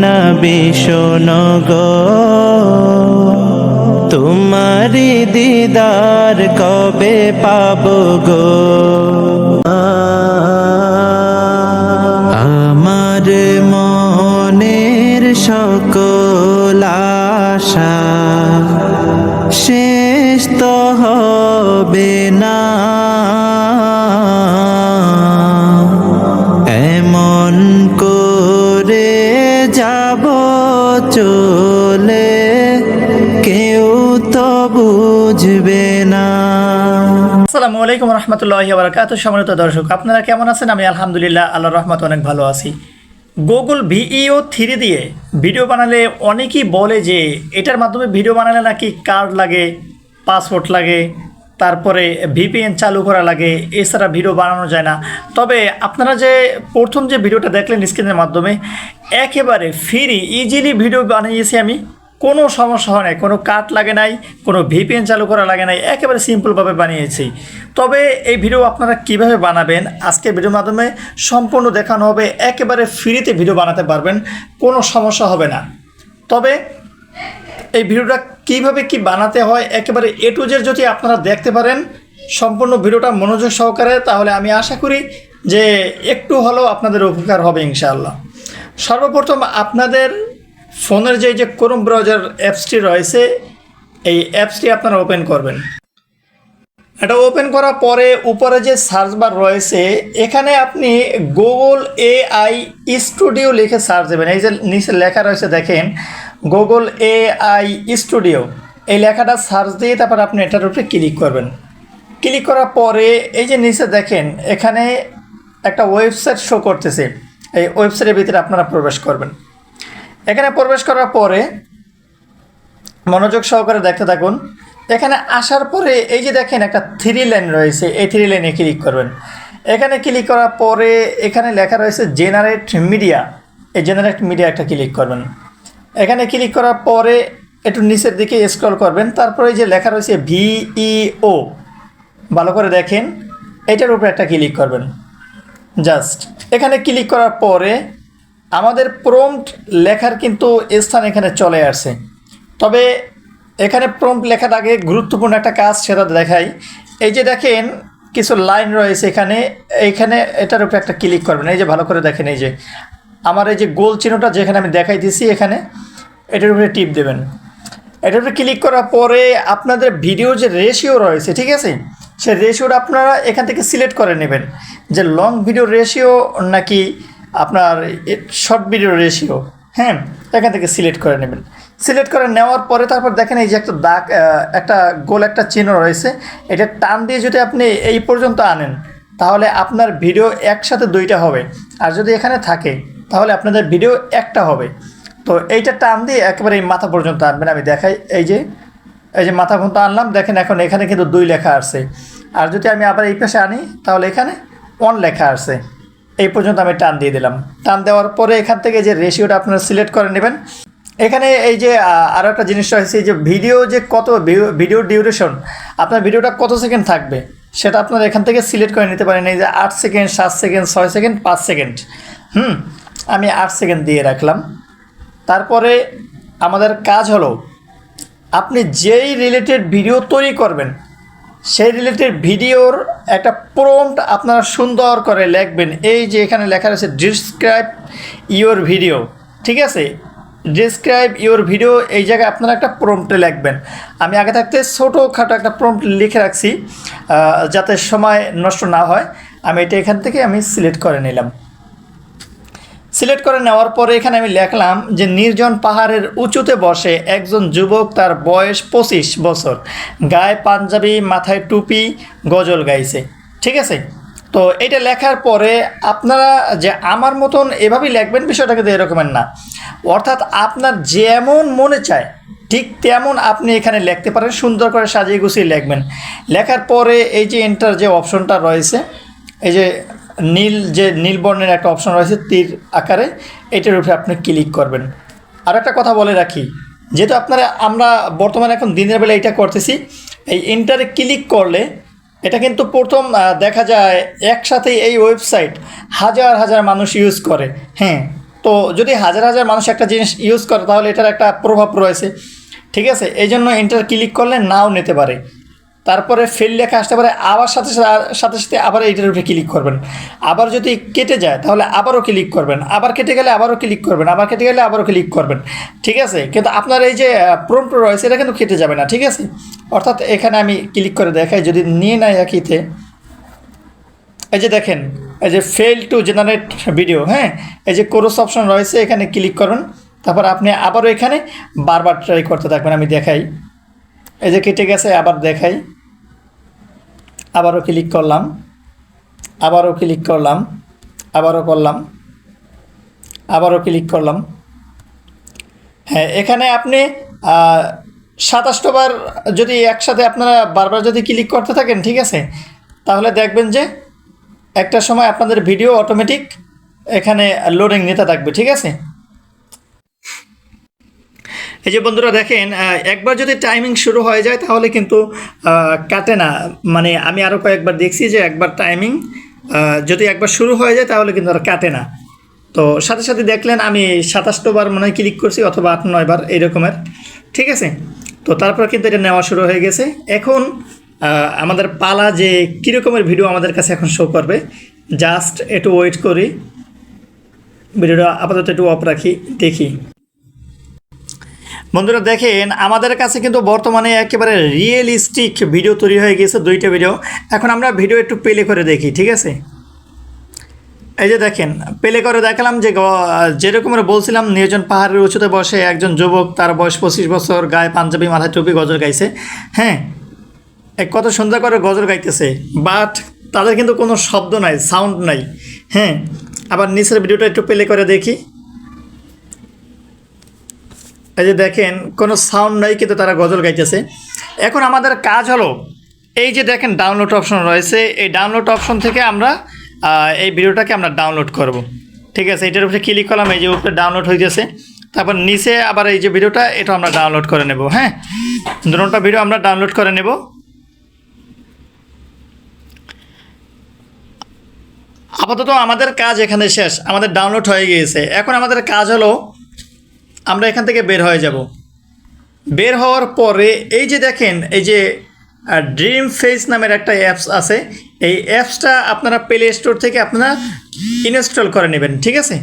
না গো। তোমারি দিদার কবে পাব গো? চলে কেউ তো বুঝবে না। আসসালামু আলাইকুম রহমতুল্লাহ বারকাত সম্মানিত দর্শক, আপনারা কেমন আছেন? আমি আলহামদুলিল্লাহ আল্লাহ রহমত অনেক ভালো আছি। গুগল ভিইও থ্রি দিয়ে ভিডিও বানালে অনেকেই বলে যে, এটার মাধ্যমে ভিডিও বানালে নাকি কার্ড লাগে পাসপোর্ট লাগে, তারপরে ভিপিএন চালু করা লাগে, এছাড়া ভিডিও বানানো যায় না। তবে আপনারা যে প্রথম যে ভিডিওটা দেখলেন স্ক্রিনের মাধ্যমে একেবারে ফ্রি ইজিলি ভিডিও বানিয়েছি আমি। কোনো সমস্যা হয় নাই, কোনো কাট লাগে নাই, কোনো ভিপিএন চালু করা লাগে নাই, একেবারে সিম্পলভাবে বানিয়েছি। তবে এই ভিডিও আপনারা কীভাবে বানাবেন আজকে ভিডিওর মাধ্যমে সম্পূর্ণ দেখানো হবে, একেবারে ফ্রিতে ভিডিও বানাতে পারবেন, কোনো সমস্যা হবে না। তবে এই ভিডিওটা কীভাবে কি বানাতে হয়, একেবারে এ টু জেড যদি আপনারা দেখতে পারেন, সম্পূর্ণ ভিডিওটা মনোযোগ সহকারে, তাহলে আমি আশা করি যে একটু হলেও আপনাদের উপকার হবে ইনশাআল্লাহ। সর্বপ্রথম আপনাদের ফোনের যে যে ক্রোম ব্রাউজার অ্যাপসটি রয়েছে, এই অ্যাপসটি আপনারা ওপেন করবেন। এটা ওপেন করার পরে উপরে যে সার্চ বার রয়েছে, এখানে আপনি গুগল এআই স্টুডিও লিখে সার্চ দেবেন। এই যে নিচে লেখা রয়েছে, দেখেন গুগল এআই স্টুডিও এই লেখাটা সার্চ দিয়ে তারপর আপনি এটার উপরে ক্লিক করবেন। ক্লিক করার পরে এই যে নিচে দেখেন, এখানে একটা ওয়েবসাইট শো করতেছে। এই ওয়েবসাইটের ভিতরে আপনারা প্রবেশ করবেন। এখানে প্রবেশ করার পরে মনোযোগ সহকারে দেখতে থাকুন। এখানে আসার পরে এই যে দেখেন একটা থ্রি লাইন রয়েছে, এই থ্রি লাইনে ক্লিক করবেন। এখানে ক্লিক করার পরে এখানে লেখা রয়েছে জেনারেট মিডিয়া এই জেনারেট মিডিয়া একটা ক্লিক করবেন। এখানে ক্লিক করার পরে একটু নিচের দিকে স্ক্রল করবেন। তারপরে যে লেখা রয়েছে ভিইও ভালো করে দেখেন, এটার উপরে একটা ক্লিক করবেন। জাস্ট। এখানে ক্লিক করার পরে আমাদের প্রম্পট লেখার কিন্তু স্থান এখানে চলে আসে তবে এখানে প্রম্পট লেখার আগে গুরুত্বপূর্ণ একটা কাজ সেটা দেখাই। এই যে দেখেন, কিছু লাইন রয়েছে এখানে। এইখানে এটার উপরে একটা ক্লিক করবেন। এই যে ভালো করে দেখেন, এই যে আমার এই যে গোল চিহ্নটা যেখানে আমি দেখাই দিছি এখানে, এটার উপরে টিপ দেবেন। এটার উপরে ক্লিক করার পরে আপনাদের ভিডিও যে রেশিও রয়েছে, ঠিক আছে? সেই রেশিওটা আপনারা এখান থেকে সিলেক্ট করে নেবেন। যে লং ভিডিও রেশিও নাকি আপনার শর্ট ভিডিও রেশিও হ্যাঁ? এখান থেকে সিলেক্ট করে নেবেন। সিলেক্ট করে নেওয়ার পরে তারপর দেখেন এই যে একটা দাগ একটা গোল, একটা চিহ্ন রয়েছে। এটা টান দিয়ে যদি আপনি এই পর্যন্ত আনেন, তাহলে আপনার ভিডিও একসাথে দুইটা হবে। আর যদি এখানে থাকে, তাহলে আপনাদের ভিডিও একটা হবে। তো এইটা টান দিয়ে একেবারে এই মাথা পর্যন্ত আনবেন। আমি দেখাই, এই যে এই যে মাথা পর্যন্ত আনলাম। দেখেন এখন এখানে কিন্তু দুই লেখা আসছে আর যদি আমি আবার এই পাশে আনি, তাহলে এখানে অন লেখা আছে? এই পর্যন্ত আমি টান দিয়ে দিলাম। টান দেওয়ার পরে এখান থেকে যে রেশিওটা আপনারা সিলেক্ট করে নেবেন, এখানে এই যে আরও একটা জিনিস রয়েছে যে ভিডিও যে কত ভিডিও ডিউরেশন আপনার ভিডিওটা কত সেকেন্ড থাকবে, সেটা আপনারা এখান থেকে সিলেক্ট করে নিতে পারেন। এই যে আট সেকেন্ড সাত সেকেন্ড ছয় সেকেন্ড পাঁচ সেকেন্ড হুম, আমি আট সেকেন্ড দিয়ে রাখলাম। তারপরে আমাদের কাজ হলো, আপনি যেই রিলেটেড ভিডিও তৈরি করবেন সেই রিলেটেড ভিডিওর একটা প্রম্পট আপনারা সুন্দর করে লিখবেন। এই যে এখানে লেখা রয়েছে ডিসক্রাইব ইওর ভিডিও ঠিক আছে? ডিসক্রাইব ইওর ভিডিও এই জায়গায় আপনারা একটা প্রম্পটে লিখবেন। আমি আগে থাকতে ছোটোখাটো একটা প্রম্পট লিখে রাখছি যাতে সময় নষ্ট না হয়। আমি এটা এখান থেকে আমি সিলেক্ট করে নিলাম। সিলেক্ট করে নেওয়ার পরে এখানে আমি লেখলাম যে নির্জন পাহাড়ের উঁচুতে বসে একজন যুবক তার বয়স পঁচিশ বছর। গায়ে পাঞ্জাবি, মাথায় টুপি, গজল গাইছে। ঠিক আছে? তো এটা লেখার পরে আপনারা যে আমার মতন এভাবেই লিখবেন বিষয়টা কিন্তু এরকমের না। অর্থাৎ আপনার যেমন মনে চায়, ঠিক তেমন আপনি এখানে লিখতে পারেন, সুন্দর করে সাজিয়ে গুছিয়ে লিখবেন। লেখার পরে এই যে এন্টার যে অপশনটা রয়েছে, এই যে নীল যে নীল বর্ণের একটা অপশন রয়েছে তীর আকারে, এটার উপরে আপনি ক্লিক করবেন। আর একটা কথা বলে রাখি, যেহেতু আপনারা, আমরা বর্তমানে এখন দিনের বেলা এটা করতেছি, এই ইন্টারে ক্লিক করলে এটা কিন্তু প্রথম দেখা যায় একসাথে এই ওয়েবসাইট হাজার হাজার মানুষ ইউজ করে। হ্যাঁ তো যদি হাজার হাজার মানুষ একটা জিনিস ইউজ করে, তাহলে এটার একটা প্রভাব রয়েছে। ঠিক আছে এই জন্য এন্টার ক্লিক করলে নাও নিতে পারে। তারপরে ফেল লেখা আসতে পারে, আবার সাথে সাথে- সাথে আবার এইটার উপরে ক্লিক করবেন। আবার যদি কেটে যায়, তাহলে আবারও ক্লিক করবেন। আবার কেটে গেলে আবারও ক্লিক করবেন। আবার কেটে গেলে আবারও ক্লিক করবেন। ঠিক আছে? কিন্তু আপনার এই যে প্রম্পট রয়েছে, এটা কিন্তু কেটে যাবে না। ঠিক আছে? অর্থাৎ এখানে আমি ক্লিক করে দেখাই, যদি নিয়ে নেয় একইতে। এই যে দেখেন, এই যে ফেল টু জেনারেট ভিডিও হ্যাঁ? এই যে কোরস অপশন রয়েছে, এখানে ক্লিক করুন। তারপর আপনি আবারও এখানে বারবার ট্রাই করতে থাকবেন। আমি দেখাই। এই যে কেটে গেছে, আবার দেখাই। আবারও ক্লিক করলাম। আবারও ক্লিক করলাম। আবারও করলাম। আবারও ক্লিক করলাম। হ্যাঁ এখানে আপনি সাতাশটা বার যদি একসাথে আপনারা বারবার যদি ক্লিক করতে থাকেন, ঠিক আছে? তাহলে দেখবেন যে একটা সময় আপনাদের ভিডিও অটোমেটিক এখানে লোডিং নিতে থাকবে, ঠিক আছে? এই যে বন্ধুরা দেখেন একবার যদি টাইমিং শুরু হয়ে যায় তাহলে কিন্তু কাটে না। মানে আমি আরও কয়েকবার দেখছি যে একবার টাইমিং যদি একবার শুরু হয়ে যায় তাহলে কিন্তু আর কাটে না। তো সাথে সাথে দেখলেন আমি সাতাশটো বার মনে হয় ক্লিক করছি অথবা আট, নয় বার এইরকমের ঠিক আছে? তো তারপর কিন্তু এটা নেওয়া শুরু হয়ে গেছে। এখন আমাদের পালা যে কীরকমের ভিডিও আমাদের কাছে এখন শো করবে জাস্ট একটু ওয়েট করি। ভিডিওটা আপাতত একটু অফ রাখি, দেখি। বন্ধুরা দেখেন, আমাদের কাছে কিন্তু বর্তমানে একেবারে রিয়েলিস্টিক ভিডিও তৈরি হয়ে গেছে, দুইটা ভিডিও এখন আমরা ভিডিও একটু প্লে করে দেখি, ঠিক আছে? এই যে দেখেন প্লে করে দেখালাম যে যেরকমের বলছিলাম, নির্জন পাহাড়ের উঁচুতে বসে একজন যুবক, তার বয়স পঁচিশ বছর, গায়ে পাঞ্জাবি, মাথায় টুপি, গজল গাইছে। হ্যাঁ কত সুন্দর করে গজল গাইতেছে বাট তাদের কিন্তু কোনো শব্দ নাই সাউন্ড নাই। হ্যাঁ আবার নিচের ভিডিওটা একটু প্লে করে দেখি। এই যে দেখেন, কোনো সাউন্ড নাই কিন্তু তারা গজল গাইতেছে। এখন আমাদের কাজ হলো, এই যে দেখেন ডাউনলোড অপশন রয়েছে, এই ডাউনলোড অপশন থেকে আমরা এই ভিডিওটাকে আমরা ডাউনলোড করব। ঠিক আছে, এটার উপরে ক্লিক করলাম, এই যে উপরে ডাউনলোড হয়ে গেছে তারপর নিচে আবার এই যে ভিডিওটা, এটা আমরা ডাউনলোড করে নেব হ্যাঁ? দুটোটা ভিডিও আমরা ডাউনলোড করে নেব। আপাতত আমাদের কাজ এখানে শেষ, আমাদের ডাউনলোড হয়ে গিয়েছে। এখন আমাদের কাজ হলো আমরা এখান থেকে বের হয়ে যাব। বের হওয়ার পরে এই যে দেখেন, এই যে ড্রিম ফেস নামের একটা অ্যাপস আছে। এই অ্যাপসটা আপনারা প্লে স্টোর থেকে আপনারা ইনস্টল করে নেবেন, ঠিক আছে?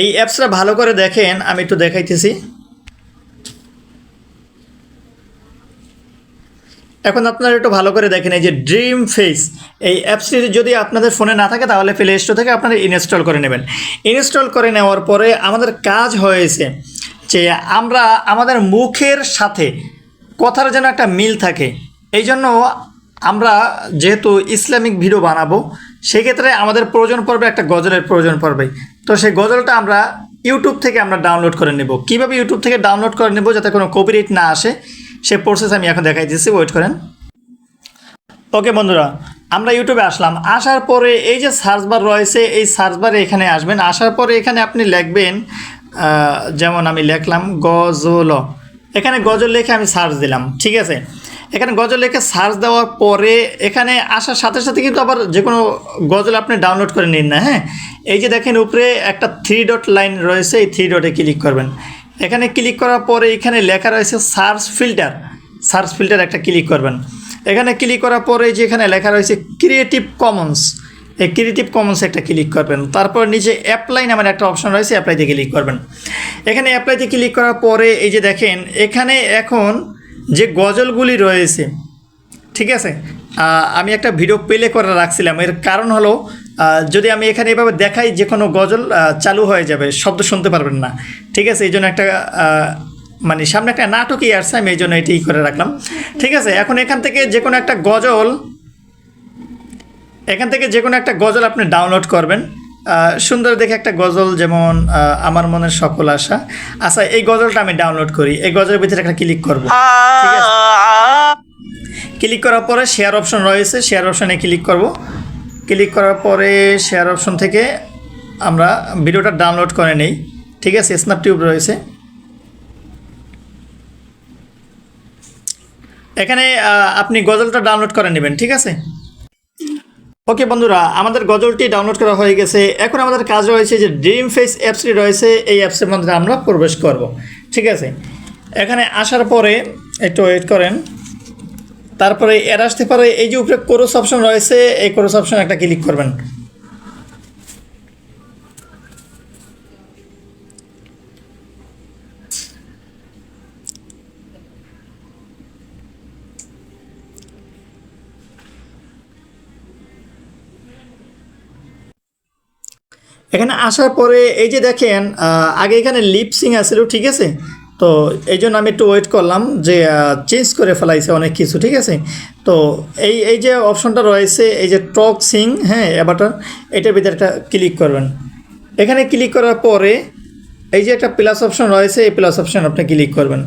এই অ্যাপসটা ভালো করে দেখেন, আমি একটু দেখাইতেছি। এখন আপনারা একটু ভালো করে দেখেন, এই যে ড্রিম ফেস এই অ্যাপসটি যদি আপনাদের ফোনে না থাকে, তাহলে প্লে স্টোর থেকে আপনারা ইনস্টল করে নেবেন। ইনস্টল করে নেওয়ার পরে আমাদের কাজ হয়েছে যে আমরা আমাদের মুখের সাথে কথার যেন একটা মিল থাকে। এই জন্য আমরা যেহেতু ইসলামিক ভিডিও বানাবো, সেক্ষেত্রে আমাদের প্রয়োজন পড়বে একটা গজলের প্রয়োজন পড়বে। তো সেই গজলটা আমরা ইউটিউব থেকে আমরা ডাউনলোড করে নেব। কীভাবে ইউটিউব থেকে ডাউনলোড করে নেব যাতে কোনো কপিরাইট না আসে সে প্রসেস আমি এখন দেখাই দিচ্ছি ওয়েট করেন। ওকে বন্ধুরা, আমরা ইউটিউবে আসলাম। আসার পরে এই যে সার্চ বার রয়েছে, এই সার্চ বারে এখানে আসবেন। আসার পরে এখানে আপনি লিখবেন যেমন আমি লিখলাম, গজল। এখানে গজল লিখে আমি সার্চ দিলাম, ঠিক আছে? এখানে গজল লিখে সার্চ দেওয়ার পরে এখানে আসার সাথে সাথে কিন্তু আবার যে কোনো গজল আপনি ডাউনলোড করে নিন না হ্যাঁ? এই যে দেখেন উপরে একটা থ্রি ডট লাইন রয়েছে, এই থ্রি ডটে ক্লিক করবেন। এখানে ক্লিক করার পরে এখানে লেখা রয়েছে সার্চ ফিল্টার সার্চ ফিল্টার একটা ক্লিক করবেন। এখানে ক্লিক করার পরে যে এখানে লেখা রয়েছে ক্রিয়েটিভ কমন্স এই ক্রিয়েটিভ কমন্স একটা ক্লিক করবেন। তারপর নিচে অ্যাপ্লাই নামের একটা অপশন রয়েছে অ্যাপ্লাইতে ক্লিক করবেন। এখানে অ্যাপ্লাইতে ক্লিক করার পরে এই যে দেখেন, এখানে এখন যে গজলগুলি রয়েছে, ঠিক আছে? আমি একটা ভিডিও প্লে করে রাখছিলাম। এর কারণ হলো যদি আমি এখানে এভাবে দেখাই যে কোনো গজল চালু হয়ে যাবে শব্দ শুনতে পারবেন না। ঠিক আছে? এই জন্য একটা মানে সামনে একটা নাটকই আসছে আমি এই জন্য এটাই করে রাখলাম। ঠিক আছে? এখন এখান থেকে যে কোনো একটা গজল এখান থেকে যে কোনো একটা গজল আপনি ডাউনলোড করবেন। সুন্দর দেখে একটা গজল যেমন আমার মনের সকল আশা। আচ্ছা এই গজলটা আমি ডাউনলোড করি। এই গজলের ভিতরে একটা ক্লিক করব। ঠিক আছে? ক্লিক করার পরে শেয়ার অপশন রয়েছে। শেয়ার অপশনে ক্লিক করব। ক্লিক করার পরে শেয়ার অপশন থেকে আমরা ভিডিওটা ডাউনলোড করে নেই। ঠিক আছে স্ন্যাপ টিউব রয়েছে। এখানে আপনি গজলটা ডাউনলোড করে নেবেন, ঠিক আছে? ওকে বন্ধুরা, আমাদের গজলটি ডাউনলোড করা হয়ে গেছে। এখন আমাদের কাজ রয়েছে যে ড্রিম ফেস অ্যাপসটি রয়েছে, এই অ্যাপসের মধ্যে আমরা প্রবেশ করব, ঠিক আছে? এখানে আসার পরে, একটু ওয়েট করেন। তারপরে এর আসতে পারে, এই যে উপরে কোরস অপশন রয়েছে, এই কোরস অপশন একটা ক্লিক করবেন। এখানে আসার পরে এই যে দেখেন আগে এখানে লিপসিং আছিল ঠিক আছে? তো এই জন্য আমি একটু ওয়েট করলাম যে চেঞ্জ করে ফেলাইছে অনেক কিছু, ঠিক আছে? তো এই এই যে অপশনটা রয়েছে, এই যে টক সিং হ্যাঁ এবারটার এটার ভিতরে একটা ক্লিক করবেন। এখানে ক্লিক করার পরে এই যে একটা প্লাস অপশন রয়েছে, এই প্লাস অপশন আপনি ক্লিক করবেন।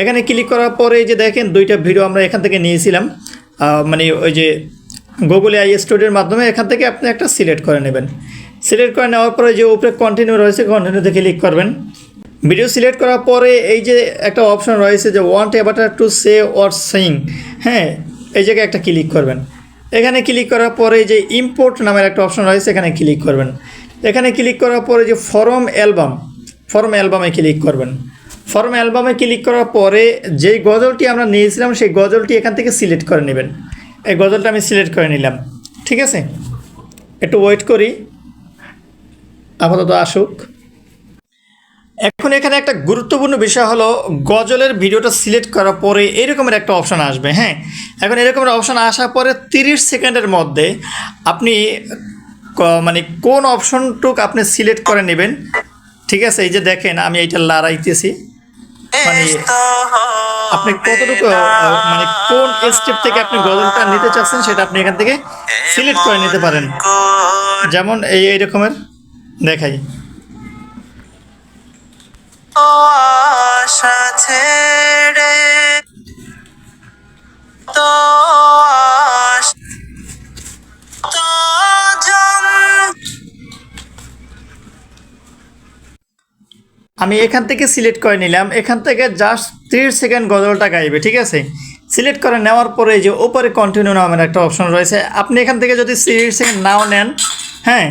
এখানে ক্লিক করার পরে এই যে দেখেন, দুইটা ভিডিও আমরা এখান থেকে নিয়েছিলাম। মানে ওই যে গুগল আই স্টুডিওর মাধ্যমে এখান থেকে আপনি একটা সিলেক্ট করে নেবেন। সিলেক্ট করে নেওয়ার পরে যে উপরে কন্টিনিউ রয়েছে কন্টিনিউতে ক্লিক করবেন। ভিডিও সিলেক্ট করার পরে এই যে একটা অপশন রয়েছে যে want avatar to say or sing হ্যাঁ এই জায়গায় একটা ক্লিক করবেন। এখানে ক্লিক করার পরে যে ইম্পোর্ট নামের একটা অপশন রয়েছে, এখানে ক্লিক করবেন। এখানে ক্লিক করার পরে যে ফরম অ্যালবাম ফরম অ্যালবামে ক্লিক করবেন। ফরম অ্যালবামে ক্লিক করার পরে যেই গজলটি আমরা নিয়েছিলাম, সেই গজলটি এখান থেকে সিলেক্ট করে নেবেন। এই গজলটা আমি সিলেক্ট করে নিলাম, ঠিক আছে? একটু ওয়েট করি। আপাতত আসুক। এখন এখানে একটা গুরুত্বপূর্ণ বিষয় হলো গজলের ভিডিওটা সিলেক্ট করার পরে এরকমের একটা অপশান আসবে হ্যাঁ? এখন এরকমের অপশন আসার পরে তিরিশ সেকেন্ডের মধ্যে আপনি মানে কোন অপশনটুক আপনি সিলেক্ট করে নেবেন। ঠিক আছে এই যে দেখেন আমি এইটা লড়াইতেছি। মানে আপনি কতটুকু মানে কোন স্টেপ থেকে আপনি গজলটা নিতে চাচ্ছেন সেটা আপনি এখান থেকে সিলেক্ট করে নিতে পারেন। যেমন এই এই রকমের দেখাই। আশা ছেড়ে তো আমি এখান থেকে সিলেক্ট করে নিলাম। এখান থেকে জাস্ট তিরিশ সেকেন্ড গজলটা গাইবে, ঠিক আছে? সিলেক্ট করে নেওয়ার পরে যে ওপরে কন্টিনিউ নামের একটা অপশন রয়েছে। আপনি এখান থেকে যদি তিরিশ সেকেন্ড নাও নেন হ্যাঁ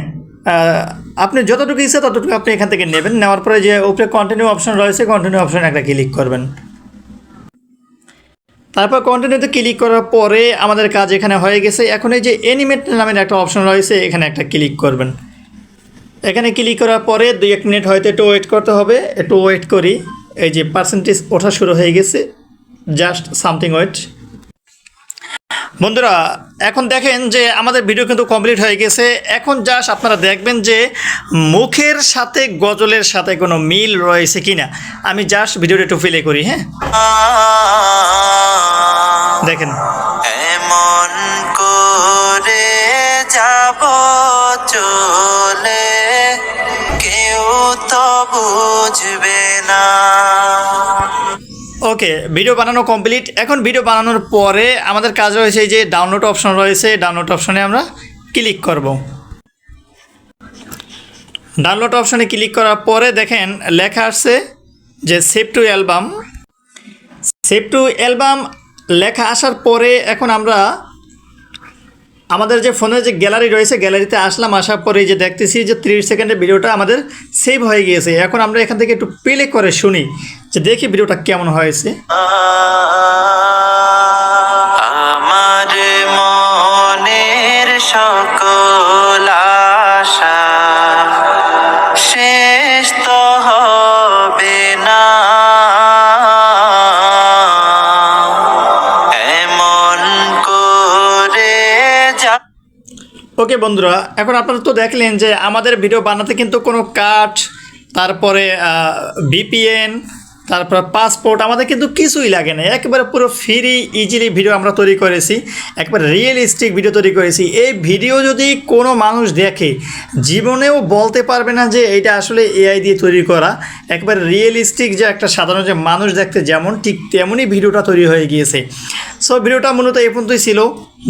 আপনি যতটুকু ইচ্ছে ততটুকু আপনি এখান থেকে নেবেন। নেওয়ার পরে যে উপরে কন্টিনিউ অপশন রয়েছে কন্টিনিউ অপশন একটা ক্লিক করবেন। তারপর কন্টিনিউতে ক্লিক করার পরে আমাদের কাজ এখানে হয়ে গেছে। এখন এই যে এনিমেট নামের একটা অপশন রয়েছে, এখানে একটা ক্লিক করবেন। এখানে ক্লিক করার পরে দুই এক মিনিট হয়তো একটু ওয়েট করতে হবে। একটু ওয়েট করি। এই যে পার্সেন্টেজ ওঠা শুরু হয়ে গেছে। জাস্ট সামথিং ওয়েট বন্ধুরা, এখন দেখেন যে আমাদের ভিডিও কিন্তু কমপ্লিট হয়ে গেছে। এখন জাস্ট আপনারা দেখবেন যে মুখের সাথে গজলের সাথে কোনো মিল রয়েছে কিনা। আমি জাস্ট ভিডিওটা একটু ফিলে করি হ্যাঁ? দেখেন। ওকে ভিডিও বানানো কমপ্লিট এখন ভিডিও বানানোর পরে আমাদের কাজ রয়েছে যে ডাউনলোড অপশন রয়েছে ডাউনলোড অপশনে আমরা ক্লিক করব। ডাউনলোড অপশনে ক্লিক করার পরে দেখেন লেখা আসছে যে save to album save to album লেখা আসার পরে এখন আমরা আমাদের যে ফোনের যে গ্যালারি রয়েছে গ্যালারিতে আসলাম, আসার পরে যে দেখতেছি যে ত্রিশ সেকেন্ডের ভিডিওটা আমাদের সেভ হয়ে গিয়েছে। এখন আমরা এখান থেকে একটু প্লে করে শুনি। দেখি ভিডিওটা কেমন হয়েছে। আমার মনের সকল আশা শেষ তো হবে না। এমন করে যা ওকে বন্ধুরা এখন আপনারা তো দেখলেন যে আমাদের ভিডিও বানাতে কিন্তু কোনো কাট তারপরে ভিপিএন তারপর পাসপোর্ট আমাদের কিন্তু কিছুই লাগে না। একেবারে পুরো ফ্রি ইজিলি ভিডিও আমরা তৈরি করেছি। একবার রিয়েলিস্টিক ভিডিও তৈরি করেছি। এই ভিডিও যদি কোনো মানুষ দেখে, জীবনেও বলতে পারবে না যে এটা আসলে এআই দিয়ে তৈরি করা। একবার রিয়েলিস্টিক যে একটা সাধারণ যে মানুষ দেখতে যেমন, ঠিক তেমনই ভিডিওটা তৈরি হয়ে গিয়েছে। সো ভিডিওটা মূলত এই পর্যন্তই ছিল।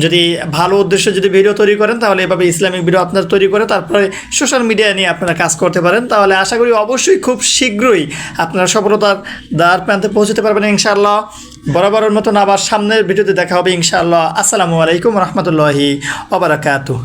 যদি ভালো উদ্দেশ্যে যদি ভিডিও তৈরি করেন, তাহলে এভাবে ইসলামিক ভিডিও আপনার তৈরি করে তারপরে সোশ্যাল মিডিয়া নিয়ে আপনারা কাজ করতে পারেন। তাহলে আশা করি অবশ্যই খুব শীঘ্রই আপনারা সফলতার দ্বার প্রান্তে পৌঁছতে পারবেন ইনশাআল্লাহ। বরাবরের মতন আবার সামনের ভিডিওতে দেখা হবে ইনশাআল্লাহ। আসসালামু আলাইকুম রহমতুল্লাহি ওবরাকাতু